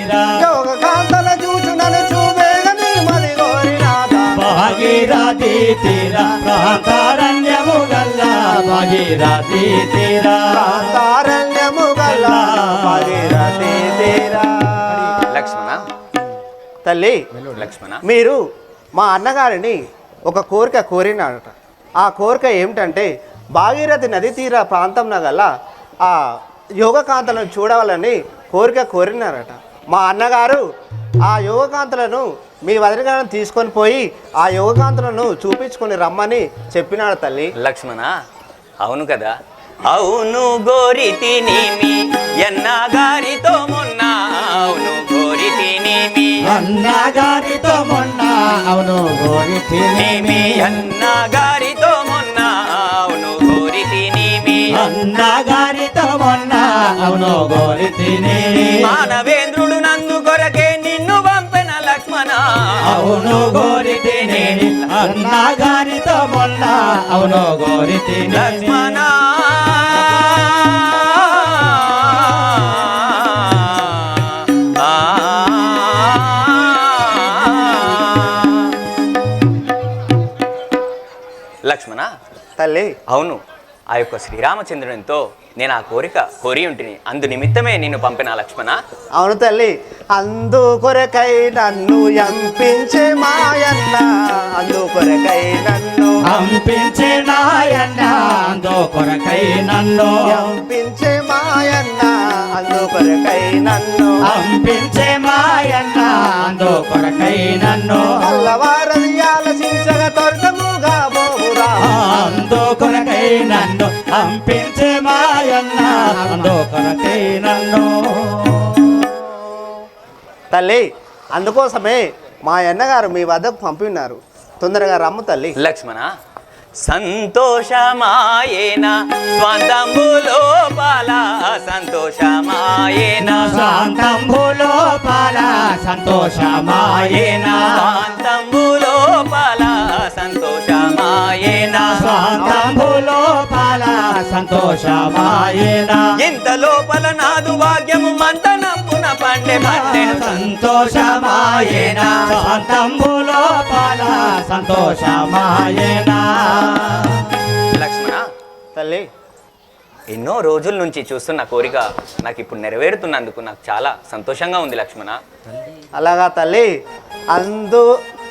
తీరా యోగ కాంతల చూచు నన్ను చూపేగని మది కోరినాథ భాగీరథి తీరా ప్రాంతారణ్యము గల్లా భాగీరథి తీరా తారణ్యము గల భగీరథి తీరా లక్ష్మణ. తల్లి లక్ష్మణ. మీరు మా అన్నగారిని ఒక కోరిక కోరినాడట ఆ కోరిక ఏమిటంటే భాగీరథి నది తీర ప్రాంతంలో గల ఆ యోగకాంతలను చూడవాలని కోరిక కోరినారట. మా అన్నగారు ఆ యోగకాంతలను మీ వదిన గారిని తీసుకొని పోయి ఆ యోగకాంతలను చూపించుకొని రమ్మని చెప్పినాడు తల్లి. లక్ష్మణ అవును కదా? అవును గోరితి నేమి ఎన్నగారితో మొన్న అవును గోరితి నేమి అన్నగారితో మొన్న అవును గోరితి నేమి అన్నగారితో మొన్న అవును గోరితి నేమి అన్నగారితో మొన్న అవును గోరితి మానవేంద్రుడు నందు కొరకే నిన్ను పంపిన లక్ష్మణ. అవును గోరితి అన్నగారితో మొన్న అవును గోరితి లక్ష్మణ. లక్ష్మణ? తల్లి. అవును. ఆ యొక్క శ్రీరామచంద్రునితో నేను ఆ కోరిక కోరి ఉంటిని. అందు నిమిత్తమే నిన్ను పంపిన లక్ష్మణ. అవును తల్లి అందు కొరకై నన్ను ఎంపించే మాయన్న అందు కొరకై నన్ను పంపించే నాయన్న అందో కొరకై నన్ను ఎంపించే మాయన్న అందు కొరకై నన్ను పంపించే మాయన్న అందో కొరకై నన్ను అల్లవారది నన్ను పంపించే మాయన్న. అందో కొరకై నన్ను. తల్లి అందుకోసమే మా అన్నగారు మీ వద్దకు పంపినారు. తొందరగా రమ్ము తల్లి. లక్ష్మణ సంతోషమాయేన స్వంతంబు లోపల సంతోషమాయేన. శాంతంబు లోపల సంతోషమాయేనా. స్వంతంబు లోపల సంతోషమాయేన. శాంతంబు లోపల సంతోషమాయేనా. ఇంత లోపల నాదు భాగ్యము మంతనంపున పండే పండెను సంతోషమాయేనా? సంతోషమాయేనా? లక్ష్మణ తల్లి ఎన్నో రోజుల నుంచి చూస్తున్న కోరిక నాకు ఇప్పుడు నెరవేరుతున్నందుకు నాకు చాలా సంతోషంగా ఉంది లక్ష్మణ. అలాగా తల్లి. అందు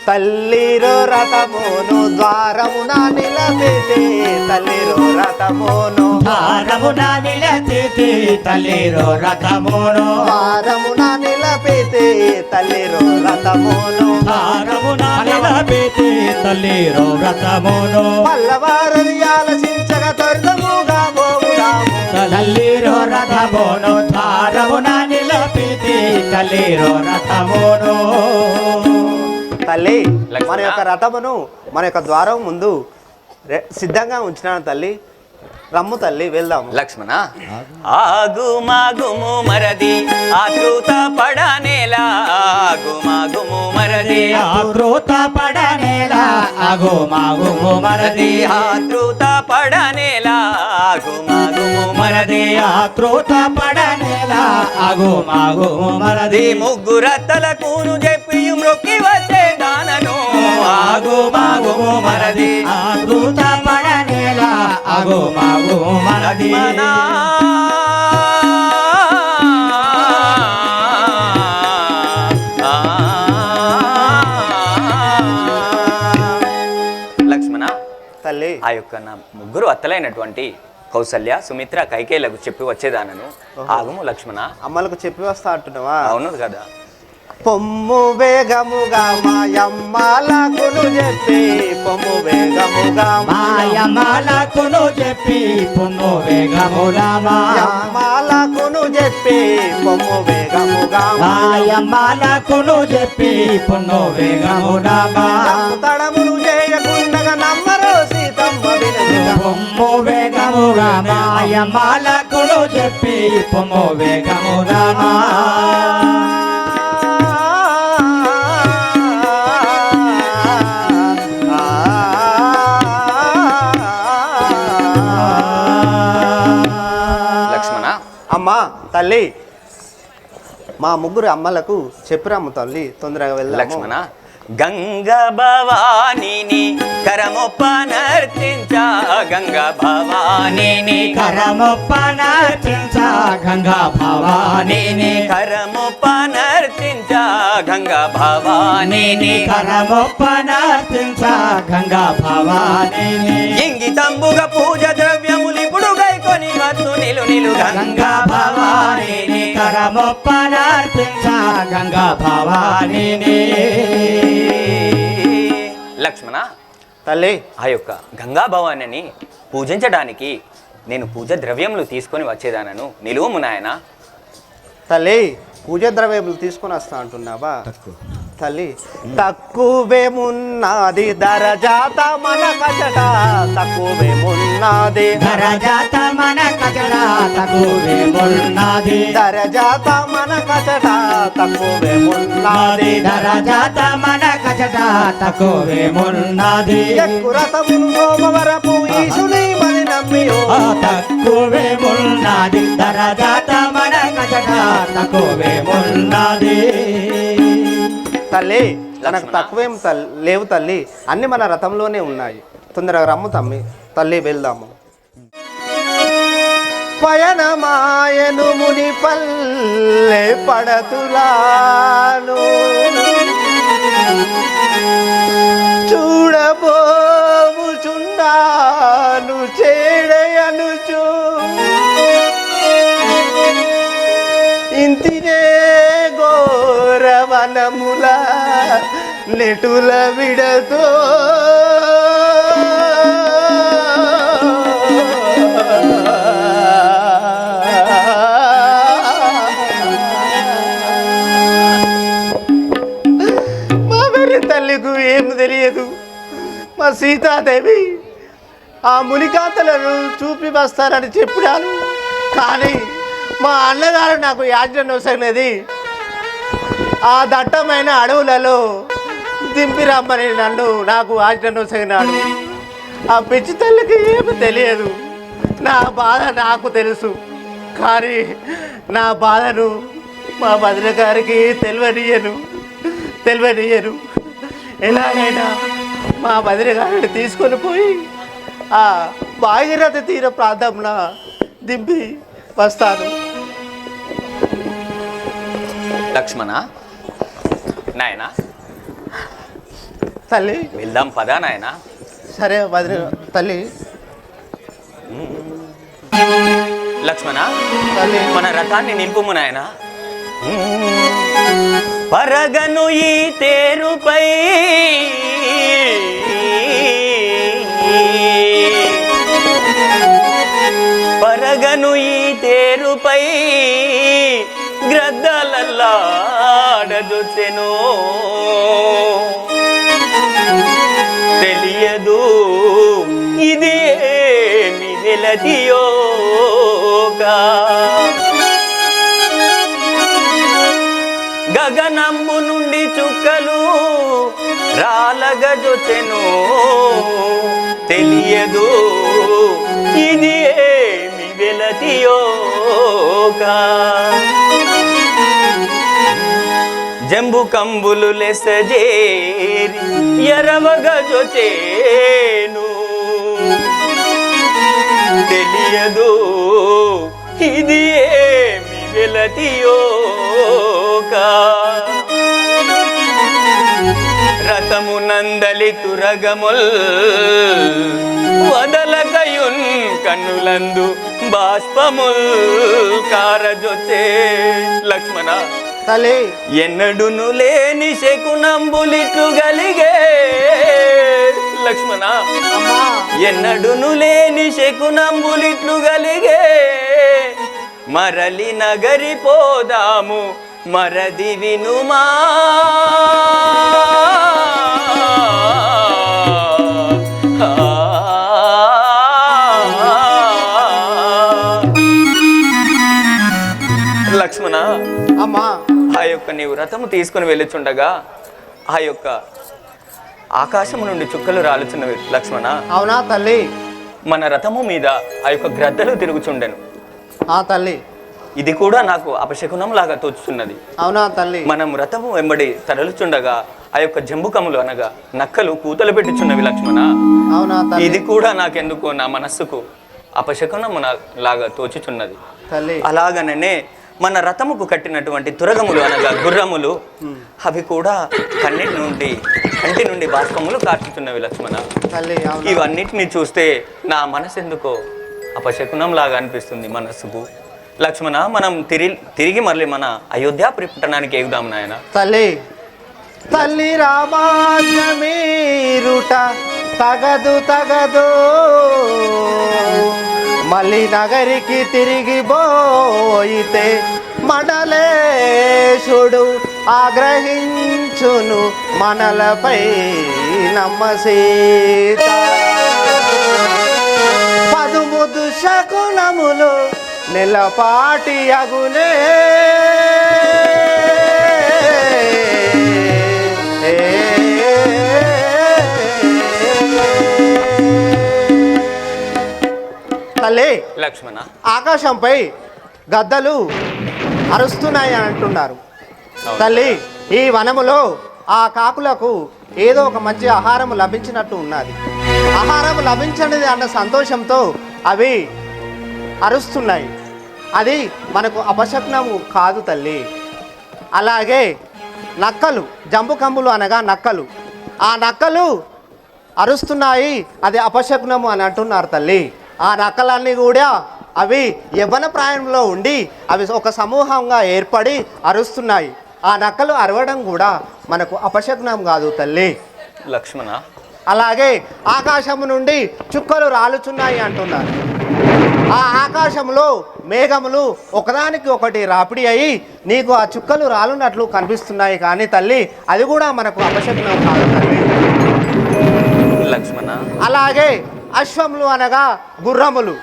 తల్లిరో రథమును ద్వారమున నిలబెట్టి తల్లిరో రథమును భారమున నిలతిథి తల్లిరో రథమును ద్వారమున నిలబెట్టి తల్లిరో రథమును భారమున నిలబెట్టి తల్లిరో రథమును పల్లవారది ఆలసించగా త్వరితముగా పోవుదాము. తల్లిరో రథమును భారమున నిలబెట్టి తల్లిరో రథమును తల్లి. లక్ష్మణ. మన యొక్క రథమును మన యొక్క ద్వారం ముందు సిద్ధంగా ఉంచినాను తల్లి. రమ్ము తల్లి వెళ్దాము. లక్ష్మణ. ఆగుమాగుము మరది. ఆతృత పడనేలా. ఆగుమాగుము మరది. ఆకృత పడనేలా. అగు మాగు మరది. ఆతృత పడనేలా. ఆగుమాగుము మరది మరది. ఆకృత పడనేలా. అగు మాగు అది మరది ముగ్గురత్తల కూను దానను ఆగు మాగు మరది. ఆకృత పడనేలా. అగు మాగు మరది. లక్ష్మణ లక్ష్మణ తల్లి. ఆ యొక్క నా ముగ్గురు అత్తలైనటువంటి కౌసల్య సుమిత్ర కైకేయులకు చెప్పి వచ్చేదానను. ఆగుము లక్ష్మణ. అమ్మలకు చెప్పి వస్తా అంటున్నావా? అవును కదా. పొమ్ము వేగముగా మాయమ్మలకును చెప్పి పొమ్ము వేగముగా మాయమాలకును చెప్పి పున్ను వేగములమా మాయమ్మలకును చెప్పి పొమ్ము వేగముగా మాయమాలకును చెప్పి పున్ను వేగములమా తడములు చేయకుండగా నమ్మరు సీతమ్మ పొమ్ము వేగముగా మాయమాలకును చెప్పి పొమ్ము వేగములమా తల్లి మా ముగ్గురు అమ్మలకు చెప్పిరాము తల్లి తొందరగా వెళ్దాము. లక్ష్మణ గంగ భవానీని కరమొప్ప నర్తించా గంగ భవానీని కరమొప్పనర్చించ గంగా భవానీని కరమొప్ప నర్తించా గంగ భవానీని కరమొప్పనర్చించ గంగా భవానీని ఇంగితంబుగా పూజ గంగా భవానీని లక్ష్మణ తల్లి. ఆ యొక్క గంగా భవానిని పూజించడానికి నేను పూజ ద్రవ్యములు తీసుకొని వచ్చేదానను. నిలువము నాయన తల్లి పూజ ద్రవ్యములు తీసుకొని వస్తా అంటున్నావా? తల్లి. తక్కువేమున్నది దరజాత మన కచట తక్కువేమున్నది ధరజాత మన కజడ తగువే మున్నది దరజాత మన కచట తక్కువేమున్నది నాది ధరజాత మన కజడ తగువే మున్నది ఎక్కురతమును సోమవరపు ఈశుని మని నమ్మియో. ఆ తక్కువే మున్నది ధరజాత మన కజడ తగువే మున్నది తల్లి మనకు లక్ష్మణ. తక్కువేం తల్లి లేవు తల్లి అన్ని మన రథంలోనే ఉన్నాయి. తొందరగా రమ్ము తమ్మి తల్లి వెళ్దాము. పయనమాయను ముని పల్లె పడతులాను. చూడబోచున్నాను చేడయనుచు. ఘోరవనముల నెటుల విడతో. మా వెర్రి తల్లికు ఏం తెలియదు. మా సీతాదేవి ఆ మునికాంతలను చూపి వస్తారని చెప్పినాను. కానీ మా అన్నగారు నాకు యాజ్ఞ నొసగినది. ఆ దట్టమైన అడవులలో దింపి రమ్మని నన్ను నాకు ఆజ్ఞ సైనాడు ఆ పిచ్చి తల్లికి ఏమి తెలియదు. నా బాధ నాకు తెలుసు. కానీ నా బాధను మా భద్ర గారికి తెలియనియను తెలియనియను. ఎలాగైనా మా భద్ర గారిని తీసుకొని పోయి ఆ భాగీరథ తీర ప్రాంతంలో దింపి వస్తాను. లక్ష్మణ నాయన? తల్లి. వెళ్దాం పదా నాయన? సరే భద్ర తల్లి. లక్ష్మణ తల్లి. మన రథాన్ని నింపుము నాయన. పరగను ఈ తేరుపై. పరగను ఈ తేరుపై. గ్రద్దలల్లాడదొచ్చెను తెలియదు ఇది ఏమి నిలదియోగా గగనంబు నుండి చుక్కలు రాలగజొచెను తెలియదు ఇది ఏ వెలతియోగా జంబు కంబులు లెసజేరి ఎరవగజొచేను తెలియదు ఇది ఏమి వెలతియోక రథము నందలి తురగముల్ వదలకయున్ కన్నులందు బాష్పముల్ కారజొచ్చే లక్ష్మణ. తల్లి ఎన్నడును లేని శకునంబులిట్లు గలిగే లక్ష్మణ. ఎన్నడును లేని శకునంబులిట్లు గలిగే మరలి నగరి పోదాము మరది వినుమా. యొక్క నీవు రథము తీసుకుని వెళ్ళుచుండగా ఆ యొక్క ఆకాశము నుండి చుక్కలు రాలుచున్నవి లక్ష్మణ. అవునా తల్లి? మన రథము మీద ఆ యొక్క గ్రద్దలు తిరుగుచుండెను. ఆ తల్లి. ఇది కూడా నాకు అపశకునం లాగా తోచుతున్నది అవునా తల్లి? మనం రథము వెంబడి తరలుచుండగా ఆ యొక్క జంబుకములు అనగా నక్కలు కూతలు పెట్టుచున్నవి లక్ష్మణ. అవునా తల్లి? ఇది కూడా నాకెందుకో నా మనస్సుకు అపశకునము నా- లాగా తోచుచున్నది. తల్లి. అలాగననే మన రథముకు కట్టినటువంటి తురగములు అనగా గుర్రములు అవి కూడా కన్నిటి నుండి కంటి నుండి బాష్పములు కార్చుతున్నవి లక్ష్మణ. ఇవన్నిటిని చూస్తే నా మనసు ఎందుకో అపశకునం లాగా అనిపిస్తుంది మనస్సుకు. లక్ష్మణ మనం తిరిగి తిరిగి మళ్ళీ మన అయోధ్యాపురి పట్టణానికి ఎగుదాం నాయన. తల్లి తల్లి రామాజమీరుట తగదు తగదు. మళ్ళీ నగరికి తిరిగి పోయితే మనలేశుడు ఆగ్రహించును మనలపై నమ్మసీత పదుముదు శకునములు నిలపాటి అగునే తల్లి. లక్ష్మణ. ఆకాశంపై గద్దలు అరుస్తున్నాయి అని అంటున్నారు. తల్లి ఈ వనములో ఆ కాకులకు ఏదో ఒక మంచి ఆహారం లభించినట్టు ఉన్నది. ఆహారం లభించనిది అన్న సంతోషంతో అవి అరుస్తున్నాయి. అది మనకు అపశక్నము కాదు తల్లి. అలాగే నక్కలు జంబు కమ్ములు అనగా నక్కలు. ఆ నక్కలు అరుస్తున్నాయి అది అపశకునము అని అంటున్నారు తల్లి. ఆ నక్కలన్నీ కూడా అవి యవ్వన ప్రాయంలో ఉండి అవి ఒక సమూహంగా ఏర్పడి అరుస్తున్నాయి. ఆ నక్కలు అరవడం కూడా మనకు అపశకునం కాదు తల్లి. లక్ష్మణ. అలాగే ఆకాశము నుండి చుక్కలు రాలుచున్నాయి అంటున్నారు. ఆ ఆకాశంలో మేఘములు ఒకదానికి ఒకటి రాపిడి అయి నీకు ఆ చుక్కలు రాలున్నట్లు కనిపిస్తున్నాయి కానీ తల్లి అది కూడా మనకు అపశకునం కాదు తల్లి. లక్ష్మణ. అలాగే అశ్వములు అనగా గుర్రములు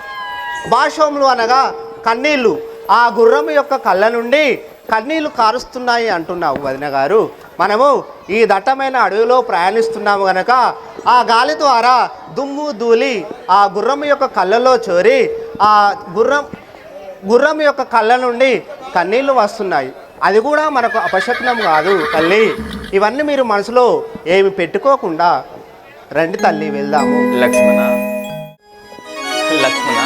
భాషములు అనగా కన్నీళ్ళు. ఆ గుర్రము యొక్క కళ్ళ నుండి కన్నీళ్ళు కారుస్తున్నాయి అంటున్నావు వదిన గారు. మనము ఈ దట్టమైన అడవిలో ప్రయాణిస్తున్నాము గనక ఆ గాలి ద్వారా దుమ్ము ధూళి ఆ గుర్రం యొక్క కళ్ళలో చోరి ఆ గుర్రం గుర్రం యొక్క కళ్ళ నుండి కన్నీళ్ళు వస్తున్నాయి. అది కూడా మనకు అపశకునం కాదు తల్లి. ఇవన్నీ మీరు మనసులో ఏమి పెట్టుకోకుండా రండి తల్లి వెళ్దాము. లక్ష్మణ లక్ష్మణ.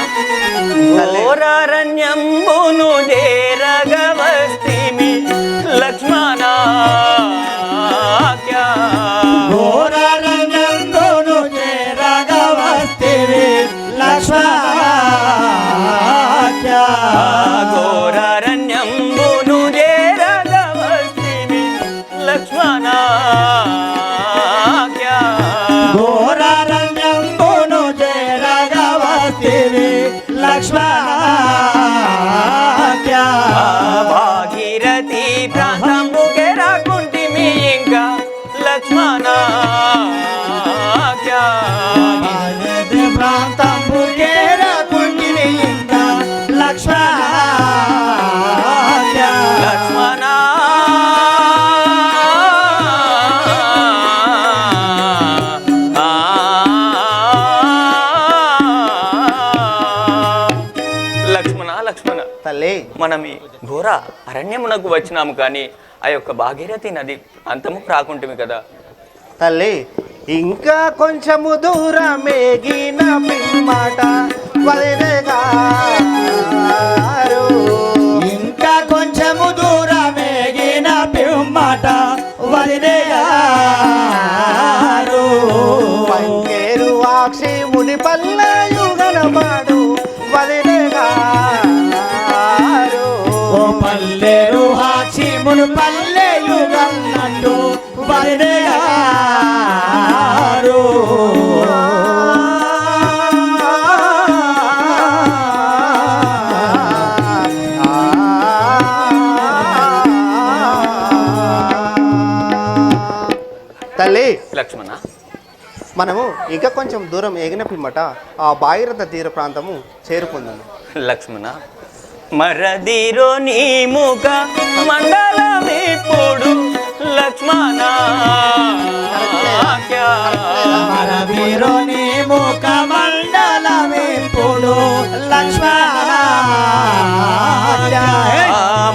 ఘోరారణ్యంబును చేరగవస్తిమి లక్ష్మణ ఘోరరంగంలోను చేరగవస్తివి లక్ష్మణ ఘోరారణ్యంబును చేరగవస్తిమి లక్ష్మణ ఘోర అరణ్యమునకు వచ్చినాము కానీ ఆ యొక్క భాగీరథి నది అంతము రాకుంటుంది కదా. తల్లి ఇంకా కొంచెము దూరమేగిన పిమ్మట వదిలేగారు ఇంకా కొంచెము దూరమేగిన పిమ్మట వదిలేయారు పంకేరు ఆక్షి ముని పల్లెరు హాచి మును పల్లెయు గన్నట్టు వదిలేయారు తల్లి లక్ష్మణ. మనము ఇంకా కొంచెం దూరం ఎగిన పిమ్మట ఆ భాగీరథ తీర ప్రాంతము చేరుకుందాము. లక్ష్మణ మరదిరో నీ ముఖ మండలమిప్పుడు లక్ష్మణ. మరదిరో నీ ముఖ మండలమిప్పుడు లక్ష్మణ.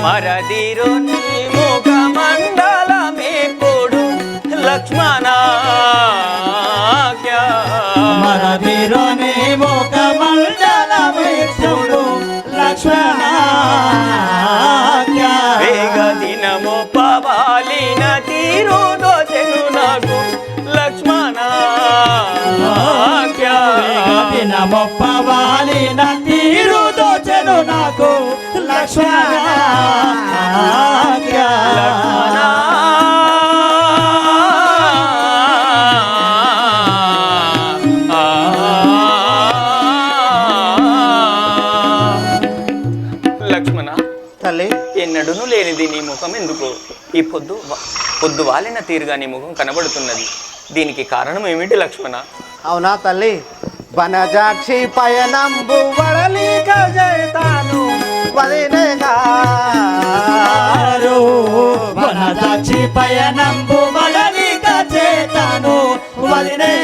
మరదిరో నీ ముఖ మండలమిప్పుడు లక్ష్మణ. దినమొప్పవాలిన తీరు దోచెను నాకు లక్ష్మణ లక్ష్మణ లక్ష్మణ తల్లి. ఎన్నడూను లేనిది నీ ముఖం ఎందుకు? ఈ పొద్దు పొద్దు వాలిన తీరుగా నీ ముఖం కనబడుతున్నది. దీనికి కారణం ఏమిటి లక్ష్మణ? అవునా తల్లి? వనజాక్షి పయనంబు వడలిక జైతాను వదినగా. వనదాచి పయనంబు మడలిక చేతను వదిలేరు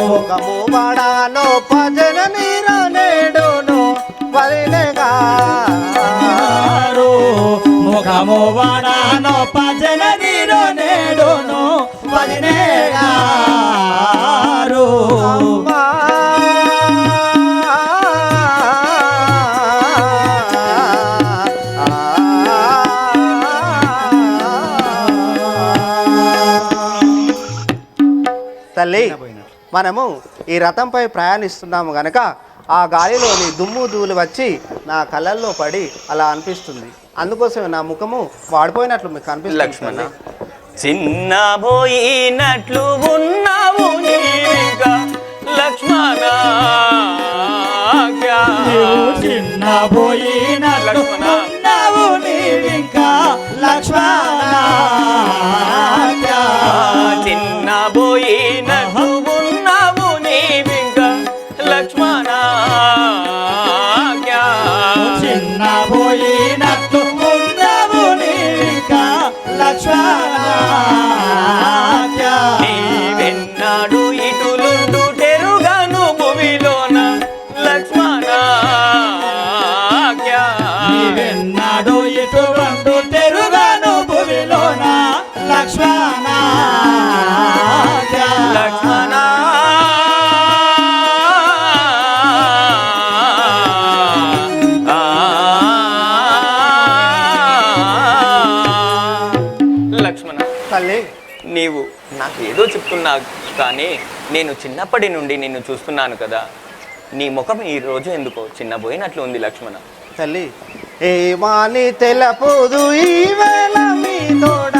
ముఖము వడాలో భజన నీర నేడును వదినగా. ముఖము వాడాను తల్లి మనము ఈ రథంపై ప్రయాణిస్తున్నాము గనక ఆ గాలిలోని దుమ్ము ధూళి వచ్చి నా కళ్ళల్లో పడి అలా అనిపిస్తుంది అందుకోసమే నా ముఖము వాడిపోయినట్లు మీకు అనిపిస్తుంది లక్ష్మణ. చిన్న పోయినట్లు ఉన్నావు నీవింకా లక్ష్మణ చిన్న పోయినట్లు లక్ష్మణ. లక్ష్మణ చెప్తున్నావు కానీ నేను చిన్నప్పటి నుండి నిన్ను చూస్తున్నాను కదా. నీ ముఖం ఈ రోజు ఎందుకో చిన్నపోయినట్లు ఉంది లక్ష్మణ. తల్లి ఏమాని తెలపోదు ఈ వేళ మీ తోడ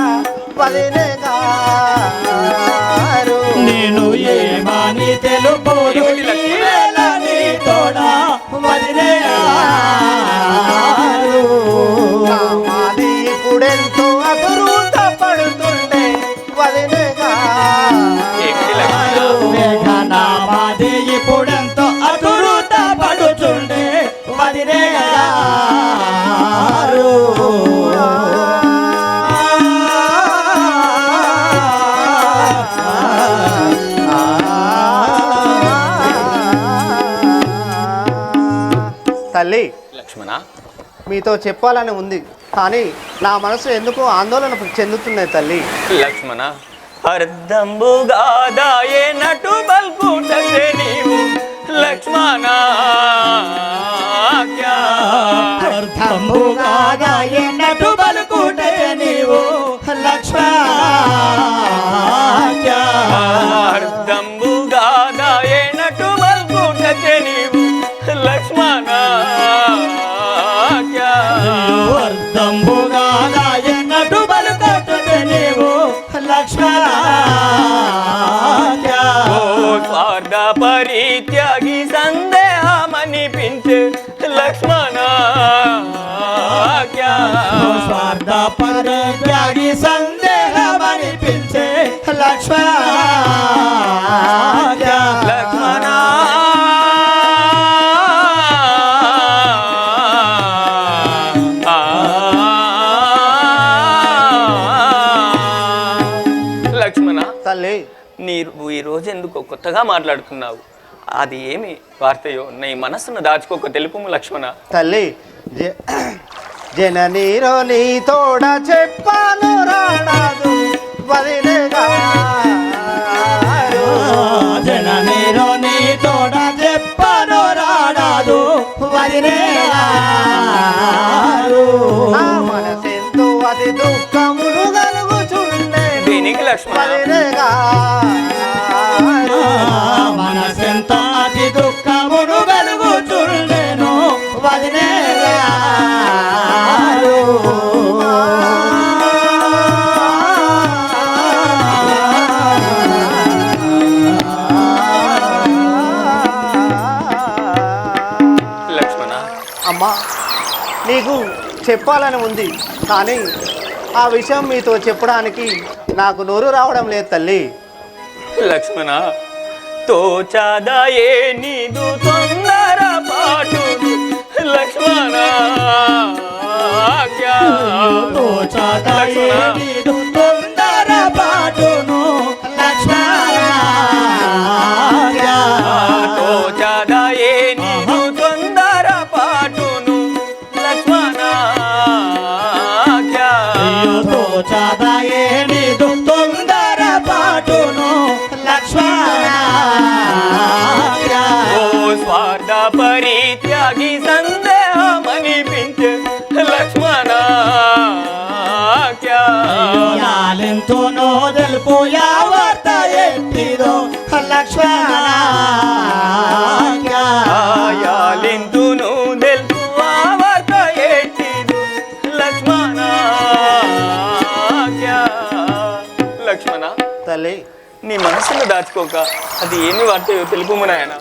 నేను తల్లి లక్ష్మణ? మీతో చెప్పాలని ఉంది కానీ నా మనసు ఎందుకో ఆందోళన చెందుతున్నాయి తల్లి. లక్ష్మణ? అర్ధంబుగా దాయేనటు బల్కుటసే నీవు లక్ష్మణ. బలుకుటే నీవు లక్ష్మణ. స్వార్థ పరిత్యాగి సందేహమనిపించే లక్ష్మణ లక్ష్మణ లక్ష్మణ తల్లి నీవు ఈరోజు ఎందుకో కొత్తగా మాట్లాడుతున్నావు అది ఏమి వార్తయో నీ మనస్సును దాచుకోక తెలుపు లక్ష్మణ తల్లి జననీరో నీ తోడ చెప్పాను రాడాదు వదినగా జననీరో నీ తోడ చెప్పను రాడాదు వదిలేయారు. నా మనసెంతో అది దుఃఖములు కలుగుచుండే దేనికి లక్ష్మణ. వదినగా అమ్మా నీకు చెప్పాలని ఉంది కానీ ఆ విషయం మీతో చెప్పడానికి నాకు నోరు రావడం లేదు తల్లి లక్ష్మణ తోచాదయే నీదు తొందర పాటును లక్ష్మణ. తోచదయే నీదు లక్ష్మణ ఓ స్వార్థ పరిత్యాగి సందేహమనిపించే లక్ష్మణ ఆజ్ఞ. యాలెంతోనో తెలుపు యావర్త మనసును దాచుకోక అది ఏమి వార్తయో తెలుపుమనాయన